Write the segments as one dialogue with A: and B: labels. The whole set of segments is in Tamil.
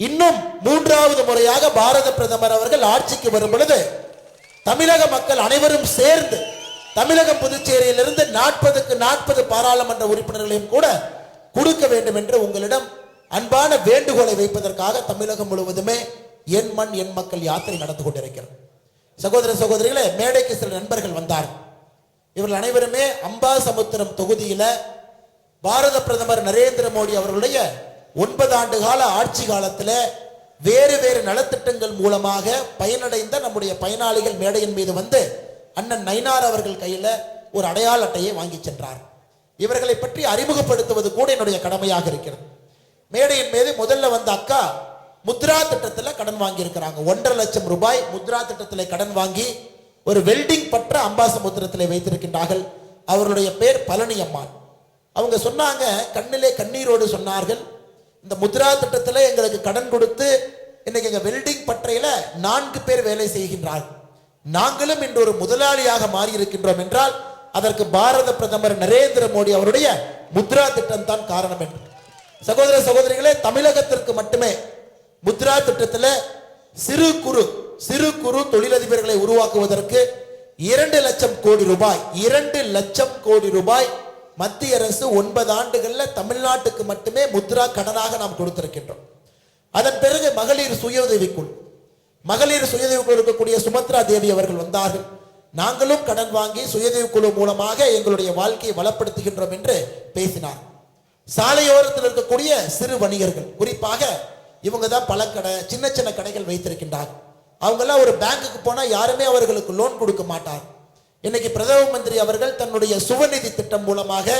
A: இன்னும் மூன்றாவது முறையாக பாரத பிரதமர் அவர்கள் ஆட்சிக்கு வரும் பொழுது தமிழக மக்கள் அனைவரும் சேர்ந்து தமிழகம் புதுச்சேரியிலிருந்து நாற்பதுக்கு நாற்பது பாராளுமன்ற உறுப்பினர்களையும் கூட கொடுக்க வேண்டும் என்று உங்களிடம் அன்பான வேண்டுகோளை வைப்பதற்காக தமிழகம் முழுவதுமே என் மண் என் மக்கள் யாத்திரை நடந்து கொண்டிருக்கிறது. சகோதர சகோதரிகளே மேடைக்கு சில நண்பர்கள் வந்தார் இவர்கள் அனைவருமே அம்பாசமுத்திரம் தொகுதியில பாரத பிரதமர் நரேந்திர மோடி அவர்களுடைய ஒன்பது ஆண்டு கால ஆட்சி காலத்தில் வேறு வேறு நலத்திட்டங்கள் மூலமாக பயனடைந்த நம்முடைய பயனாளிகள் மேடையின் மீது வந்து அண்ணன் நைனார் அவர்கள் கையில் ஒரு அடையாள அட்டையை வாங்கி சென்றார். இவர்களை பற்றி அறிமுகப்படுத்துவது கூட என்னுடைய கடமையாக இருக்கிறது. மேடையின் மீது முதல்ல வந்த அக்கா முத்ரா திட்டத்தில் கடன் வாங்கி இருக்கிறாங்க ஒன்றரை லட்சம் ரூபாய் முத்ரா திட்டத்தில் கடன் வாங்கி ஒரு வெல்டிங் பற்ற அம்பாசமுத்திரத்தில் வைத்திருக்கின்றார்கள். அவருடைய பேர் பழனி அம்மான் அவங்க சொன்னாங்க கண்ணிலே கண்ணீரோடு சொன்னார்கள் இந்த முத்ரா திட்டத்தில் எங்களுக்கு கடன் கொடுத்து இன்னைக்கு எங்கள் வெல்டிங் பற்றையில் நான்கு பேர் வேலை செய்கின்றார் நாங்களும் இன்று ஒரு முதலாளியாக மாறி இருக்கின்றோம் என்றால் அதற்கு பாரத பிரதமர் நரேந்திர மோடி அவருடைய முத்ரா திட்டம் தான் காரணம் என்று. சகோதர சகோதரிகளே தமிழகத்திற்கு மட்டுமே முத்ரா திட்டத்தில் சிறு குறு சிறு குறு தொழிலதிபர்களை உருவாக்குவதற்கு இரண்டு லட்சம் கோடி ரூபாய் இரண்டு லட்சம் கோடி ரூபாய் மத்திய அரசு ஒன்பது ஆண்டுகளில் தமிழ்நாட்டுக்கு மட்டுமே முத்ரா கடனாக நாம் கொடுத்திருக்கின்றோம். அதன் பிறகு மகளிர் சுய உதவிக்குழு மகளிர் சுயதேவ இருக்கக்கூடிய சுமத்ரா தேவி அவர்கள் வந்தார்கள். நாங்களும் கடன் வாங்கி சுயதேவ மூலமாக எங்களுடைய வாழ்க்கையை வளப்படுத்துகின்றோம் என்று பேசினார். சாலையோரத்தில் இருக்கக்கூடிய சிறு வணிகர்கள் குறிப்பாக இவங்க தான் பழக்கடை சின்ன சின்ன கடைகள் வைத்திருக்கின்றார்கள். அவங்கெல்லாம் ஒரு பேங்குக்கு போனால் யாருமே அவர்களுக்கு லோன் கொடுக்க மாட்டார் இன்னைக்கு பிரதம மந்திரி அவர்கள் தன்னுடைய சுவநிதி திட்டம் மூலமாக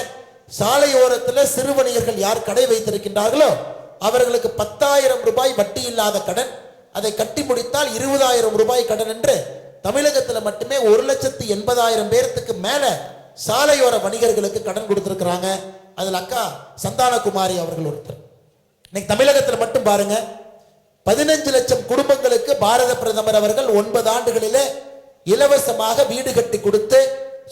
A: சாலையோரத்தில் சிறு வணிகர்கள் யார் கடை வைத்திருக்கின்றார்களோ அவர்களுக்கு பத்தாயிரம் ரூபாய் வட்டி இல்லாத கடன் அதை கட்டி முடித்தால் இருபதாயிரம் ரூபாய் கடன் என்று தமிழகத்தில் மட்டுமே ஒரு லட்சத்து எண்பதாயிரம் பேர்த்துக்கு மேல சாலையோர வணிகர்களுக்கு கடன் கொடுத்திருக்கிறாங்க. அதில் அக்கா சந்தானகுமாரி அவர்கள் ஒருத்தர். இன்னைக்கு தமிழகத்தில் மட்டும் பாருங்க பதினஞ்சு லட்சம் குடும்பங்களுக்கு பாரத பிரதமர் அவர்கள் ஒன்பது ஆண்டுகளிலே இலவசமாக வீடு கட்டி கொடுத்து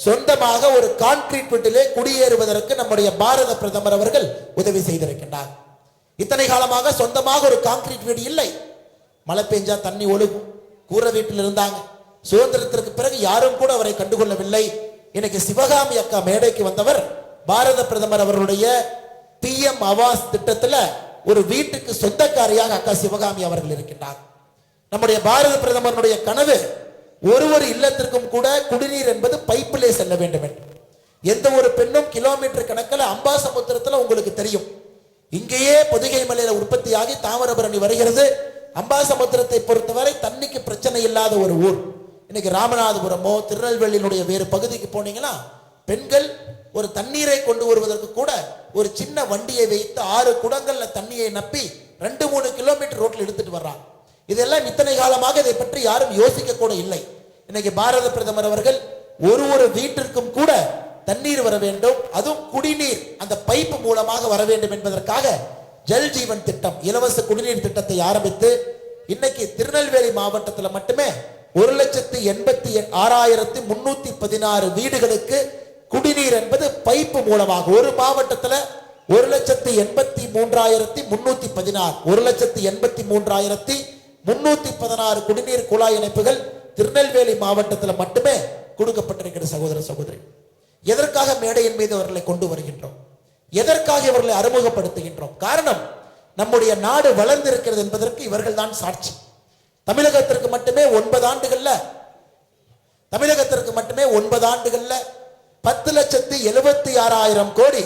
A: சொந்தமாக ஒரு கான்கிரீட் வீட்டிலே குடியேறுவதற்கு நம்முடைய பாரத பிரதமர் அவர்கள் உதவி செய்திருக்கின்றார். இத்தனை காலமாக சொந்தமாக ஒரு கான்கிரீட் வீடு இல்லை. மழை பெஞ்சா தண்ணி ஒழுகும். கூரை வீட்டில் இருந்தாங்க. சுதந்திரத்திற்கு பிறகு யாரும் கூட அவரை கண்டுகொள்ளவில்லை. இன்னைக்கு சிவகாமி அக்கா மேடைக்கு வந்தவர் பாரத பிரதமர் அவர்களுடைய பிஎம் அவாஸ் திட்டத்தில் ஒரு வீட்டுக்கு சொந்தக்காரியாக அக்கா சிவகாமி அவர்கள் இருக்கின்றார். நம்முடைய பாரத பிரதமருடைய கனவு ஒரு ஒரு இல்லத்திற்கும் கூட குடிநீர் என்பது பைப்பிலே செல்ல வேண்டும் என்று எந்த ஒரு பெண்ணும் கிலோமீட்டர் கணக்கில் அம்பாசமுத்திரத்தில் உங்களுக்கு தெரியும். இங்கேயே பொதிகை மலையில உற்பத்தியாகி தாமிரபரணி வருகிறது. அம்பாசமுத்திரத்தை பொறுத்தவரை தண்ணிக்கு பிரச்சனை இல்லாத ஒரு ஊர். இன்னைக்கு ராமநாதபுரமோ திருநெல்வேலியினுடைய வேறு பகுதிக்கு போனீங்கன்னா பெண்கள் ஒரு தண்ணீரை கொண்டு வருவதற்கு கூட ஒரு சின்ன வண்டியை வைத்து ஆறு குடங்கள்ல தண்ணியை நப்பி ரெண்டு மூணு கிலோமீட்டர் ரோட்ல எடுத்துட்டு வர்றாங்க. இதெல்லாம் இத்தனை காலமாக இதை பற்றி யாரும் யோசிக்க கூட இல்லை. இன்னைக்கு பாரத பிரதமர் அவர்கள் ஒரு ஒரு வீட்டிற்கும் கூட தண்ணீர் வர வேண்டும். அதுவும் குடிநீர் அந்த பைப்பு மூலமாக வர வேண்டும் என்பதற்காக ஜல் ஜீவன் திட்டம் இலவச குடிநீர் திட்டத்தை ஆரம்பித்து இன்னைக்கு திருநெல்வேலி மாவட்டத்தில் மட்டுமே ஒரு லட்சத்து எண்பத்தி ஆறாயிரத்தி முன்னூத்தி பதினாறு வீடுகளுக்கு குடிநீர் என்பது பைப்பு மூலமாக ஒரு மாவட்டத்தில் ஒரு லட்சத்து எண்பத்தி மூன்றாயிரத்தி முன்னூத்தி பதினாறு ஒரு லட்சத்து எண்பத்தி மூன்றாயிரத்தி முன்னூத்தி பதினாறு குடிநீர் குழாய் இணைப்புகள் திருநெல்வேலி மாவட்டத்தில் மட்டுமே கொடுக்கப்பட்டிருக்கிற சகோதர சகோதரி. எதற்காக மேடையின் மீது அவர்களை கொண்டு வருகின்றோம்? எதற்காக இவர்களை அறிமுகப்படுத்துகின்றோம்? காரணம் நம்முடைய நாடு வளர்ந்திருக்கிறது என்பதற்கு இவர்கள் தான் சாட்சி. தமிழகத்திற்கு மட்டுமே ஒன்பது ஆண்டுகள்ல தமிழகத்திற்கு மட்டுமே ஒன்பது ஆண்டுகள்ல பத்து லட்சத்து எழுபத்தி ஆறாயிரம் கோடி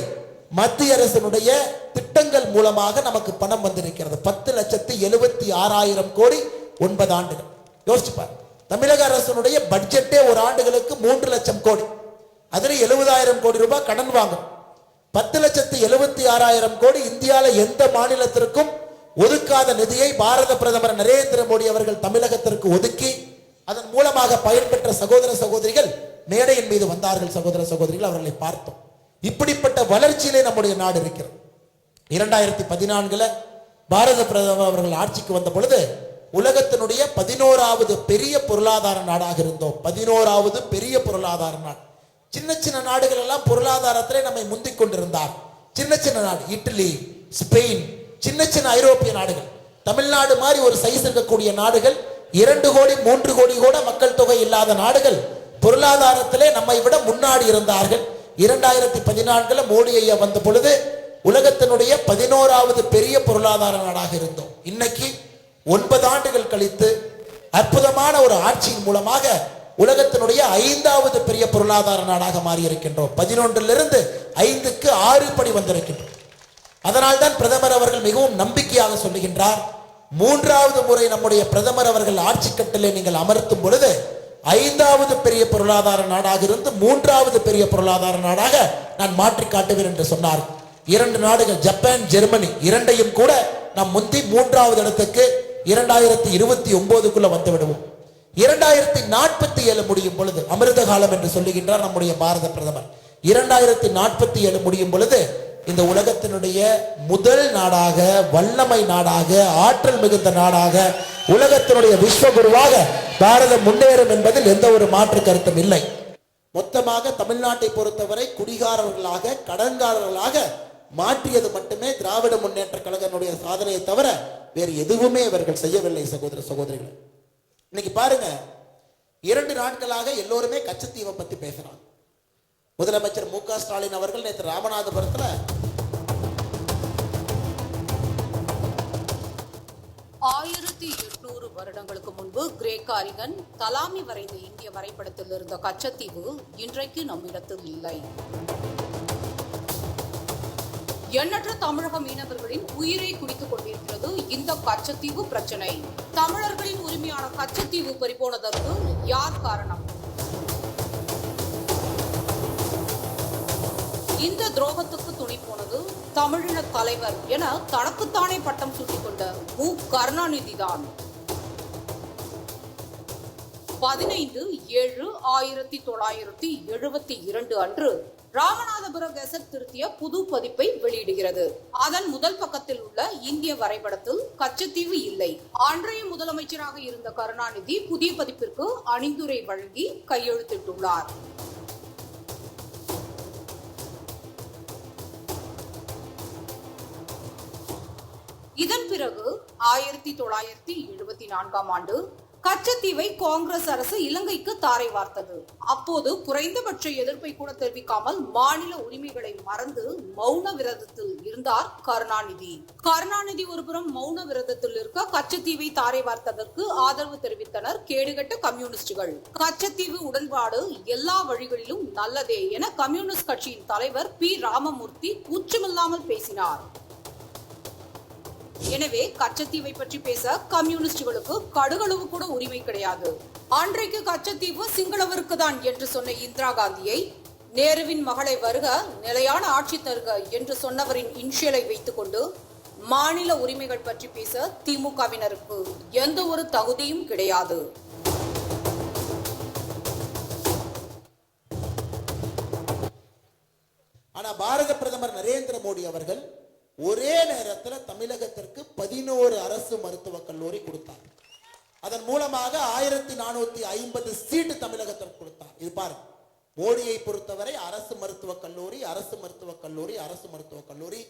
A: மத்திய அரசினுடைய திட்டங்கள் மூலமாக நமக்கு பணம் வந்திருக்கிறது. பத்து லட்சத்து எழுபத்தி ஆறாயிரம் கோடி ஒன்பது ஆண்டுகள். யோசிச்சு பாருங்க தமிழக அரசனுடைய பட்ஜெட்டே ஒரு ஆண்டுகளுக்கு மூன்று லட்சம் கோடி. அதுல எழுபதாயிரம் கோடி ரூபாய் கடன் வாங்கும் பத்து லட்சத்து எழுபத்தி ஆறாயிரம் கோடி இந்தியால எந்த மாநிலத்திற்கும் ஒதுக்காத நிதியை பாரத பிரதமர் நரேந்திர மோடி அவர்கள் தமிழகத்திற்கு ஒதுக்கி அதன் மூலமாக பயன்பெற்ற சகோதர சகோதரிகள் மேடையின் மீது வந்தார்கள். சகோதர சகோதரிகள் அவர்களை பார்த்தோம். இப்படிப்பட்ட வளர்ச்சியிலே நம்முடைய நாடு இருக்கிறது. இரண்டாயிரத்தி பதினான்குல பாரத பிரதமர் அவர்கள் ஆட்சிக்கு வந்த பொழுது உலகத்தினுடைய பதினோராவது பெரிய பொருளாதார நாடாக இருந்தோம். பதினோராவது பெரிய பொருளாதார நாடு. சின்ன சின்ன நாடுகள் எல்லாம் பொருளாதாரத்திலே நம்மை முந்திக் கொண்டிருந்தார். சின்ன சின்ன நாடு இட்டலி ஸ்பெயின் சின்ன சின்ன ஐரோப்பிய நாடுகள். தமிழ்நாடு மாதிரி ஒரு சைஸ் இருக்கக்கூடிய நாடுகள் இரண்டு கோடி மூன்று கோடி கூட மக்கள் தொகை இல்லாத நாடுகள் பொருளாதாரத்திலே நம்மை விட முன்னாடி இருந்தார்கள். இரண்டாயிரத்தி பதினான்குல மோடி ஐயா வந்த பொழுது உலகத்தினுடைய பதினோராவது பெரிய பொருளாதார நாடாக இருந்தோம். இன்னைக்கு ஒன்பது ஆண்டுகள் கழித்து அற்புதமான ஒரு ஆட்சியின் மூலமாக உலகத்தினுடைய ஐந்தாவது பெரிய பொருளாதார நாடாக மாறி இருக்கின்றோம் பதினொன்றிலிருந்து ஐந்துக்கு ஆறு படி வந்திருக்கின்றோம். அதனால்தான் பிரதமர் அவர்கள் மிகவும் நம்பிக்கையாக சொல்லுகின்றார் மூன்றாவது முறை நம்முடைய பிரதமர் அவர்கள் ஆட்சி கட்டிலே நீங்கள் அமர்த்தும் பொழுது ஐந்தாவது பெரிய பொருளாதார நாடாக இருந்து மூன்றாவது பெரிய பொருளாதார நாடாக நான் மாற்றி காட்டுவேன் என்று சொன்னார். இரண்டு நாடுகள் ஜப்பான் ஜெர்மனி இரண்டையும் கூட நாம் முந்தி மூன்றாவது இடத்துக்கு இரண்டாயிரத்தி இருபத்தி ஒன்பதுக்குள்ள வந்து விடுவோம். இரண்டாயிரத்தி நாற்பத்தி ஏழு முடியும் பொழுது அமிர்த காலம் என்று சொல்லுகின்றார் நம்முடைய பாரத பிரதமர். இரண்டாயிரத்தி நாற்பத்தி ஏழு முடியும் பொழுது இந்த உலகத்தினுடைய முதல் நாடாக வல்லமை நாடாக ஆற்றல் மிகுந்த நாடாக உலகத்தினுடைய விஸ்வகுருவாக பாரதம் முன்னேறும் என்பதில் எந்த ஒரு மாற்று கருத்தும் இல்லை. மொத்தமாக தமிழ்நாட்டை பொறுத்தவரை குடிகாரர்களாக கடன்காரர்களாக மாற்றியது மட்டுமே திராவிட முன்னேற்ற கழகனுடைய சாதனையை தவிர வேறு எதுவுமே இவர்கள் செய்யவில்லை சகோதர சகோதரிகள். இன்னைக்கு பாருங்க இரண்டு நாட்களாக எல்லோருமே கச்சத்தீவை பத்தி பேசுறாங்க. முதலமைச்சர் மு க ஸ்டாலின் அவர்கள் நேற்று ராமநாதபுரத்துல
B: ஆயிரத்தி எட்நூறு வருடங்களுக்கு முன்பு கிரேக்க அறிஞன் தலாமி வரைந்த இந்திய வரைபடத்தில் இருந்த கச்சத்தீவு இன்றைக்கு நம்மிடத்தில் இல்லை. எண்ணற்ற தமிழக மீனவர்களின் உயிரை குடித்துக் கொண்டிருக்கிறது இந்த கச்சத்தீவு பிரச்சனை. தமிழர்களின் உரிமையான கச்சத்தீவு பறிபோனதற்கு யார் காரணம்? இந்த துரோகத்துக்கு துணை போனது தமிழின தலைவர் என தனக்குத்தானே பட்டம் சூட்டிக் கொண்ட மு. கருணாநிதி தான் பதினைந்து ஏழு ஆயிரத்தி தொள்ளாயிரத்தி எழுபத்தி இரண்டு அன்று ராமநாதபுர கெசட் திருத்திய புது பதிப்பை வெளியிடுகிறது. அதன் முதல் பக்கத்தில் உள்ள இந்திய வரைபடத்தில் கச்சத்தீவு இல்லை. அன்றைய முதலமைச்சராக இருந்த கருணாநிதி புதிய பதிப்பிற்கு அணிந்துரை வழங்கி கையெழுத்திட்டுள்ளார். இதன் பிறகு ஆயிரத்தி தொள்ளாயிரத்தி எழுபத்தி நான்காம் ஆண்டு கச்சத்தீவை காங்கிரஸ் அரசு இலங்கைக்கு தாரை வார்த்தது. அப்போது குறைந்தபட்ச எதிர்ப்பை கூட தெரிவிக்காமல் மாநில உரிமைகளை மறந்து மௌன விரதத்தில் இருந்தார் கருணாநிதி. கருணாநிதி ஒருபுறம் மௌன விரதத்தில் இருக்க கச்சத்தீவை தாரை வார்த்ததற்கு ஆதரவு தெரிவித்தனர் கேடுகட்ட கம்யூனிஸ்டுகள். கச்சத்தீவு உடன்பாடு எல்லா வழிகளிலும் நல்லதே என கம்யூனிஸ்ட் கட்சியின் தலைவர் பி. ராமமூர்த்தி உச்சமில்லாமல் பேசினார். எனவே கச்சத்தீவை பற்றி பேச கம்யூனிஸ்டுகளுக்கு கடுகளவு கூட உரிமை கிடையாது. அன்றைக்கு கச்சத்தீவு சிங்களவருக்கு தான் என்று சொன்ன இந்திரா காந்தியை நேருவின் மகளை வருக நிலையான ஆட்சி தருக என்று சொன்னவரின் இன்ஷியலை வைத்துக்கொண்டு மாநில உரிமைகள் பற்றி பேச திமுகவினருக்கு எந்த ஒரு தகுதியும் கிடையாது.
A: ஆனா பாரத பிரதமர் நரேந்திர மோடி அவர்கள் ஒரே நேரத்தில் தமிழகத்திற்கு பதினோரு அரசு மருத்துவக் கல்லூரி கொடுத்தார். அதன் மூலமாக ஆயிரத்தி நானூத்தி ஐம்பது சீட்டு தமிழகத்திற்கு கொடுத்தார். இது பாருங்க மோடியை பொறுத்தவரை அரசு மருத்துவக் கல்லூரி அரசு மருத்துவக் கல்லூரி அரசு மருத்துவக் கல்லூரி.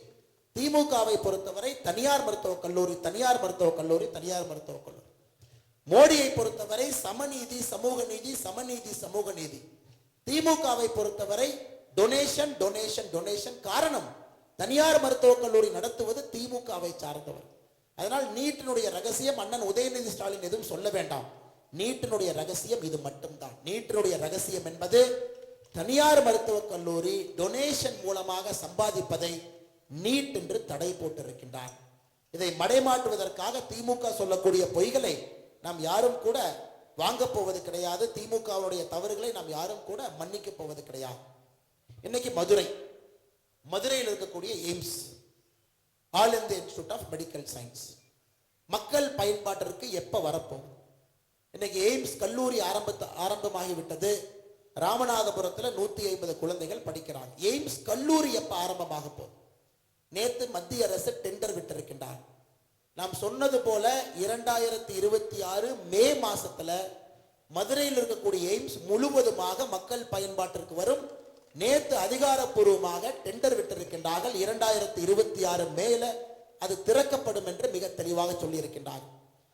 A: திமுகவை பொறுத்தவரை தனியார் மருத்துவக் கல்லூரி தனியார் மருத்துவக் கல்லூரி தனியார் மருத்துவக் கல்லூரி. மோடியை பொறுத்தவரை சமநீதி சமூக நீதி சமநீதி சமூக நீதி. திமுகவை பொறுத்தவரை டொனேஷன் டொனேஷன் டொனேஷன் காரணம் தனியார் மருத்துவக் கல்லூரி நடத்துவது திமுகவை சார்ந்தவர். அதனால் நீட்டினுடைய ரகசியம் அண்ணன் உதயநிதி ஸ்டாலின் எதுவும் சொல்ல வேண்டாம். நீட்டினுடைய ரகசியம் இது மட்டும்தான். நீட்டினுடைய ரகசியம் என்பது தனியார் மருத்துவக் கல்லூரி டொனேஷன் மூலமாக சம்பாதிப்பதை நீட் என்று தடை போட்டிருக்கின்றார். இதை மடைமாற்றுவதற்காக திமுக சொல்லக்கூடிய பொய்களை நாம் யாரும் கூட வாங்கப் போவது கிடையாது. திமுகவுடைய தவறுகளை நாம் யாரும் கூட மன்னிக்க போவது கிடையாது. இன்னைக்கு மதுரை. மதுரையில் இருக்கக்கூடிய AIIMS all India institute of medical science மக்கள் பயன்பாட்டிற்கு எப்போ வரப்போகும் இன்னைக்கு எய்ம்ஸ் கல்லூரி ஆரம்பத்து ஆரம்பமாகிவிட்டது. ராமநாதபுரத்தில் நூற்றி ஐம்பது குழந்தைகள் படிக்கிறாங்க. எய்ம்ஸ் கல்லூரி எப்போ ஆரம்பமாக போகுது? நேற்று மத்திய அரசு டெண்டர் விட்டிருக்கின்றார் நாம் சொன்னது போல இரண்டாயிரத்தி இருபத்தி ஆறு மே மாசத்துல மதுரையில் இருக்கக்கூடிய எய்ம்ஸ் முழுவதுமாக மக்கள் பயன்பாட்டிற்கு வரும். நேற்று அதிகாரப்பூர்வமாக டெண்டர் விட்டிருக்கின்றார்கள். இரண்டாயிரத்தி இருபத்தி ஆறு மேல அது திறக்கப்படும் என்று மிக தெளிவாக சொல்லியிருக்கின்றார்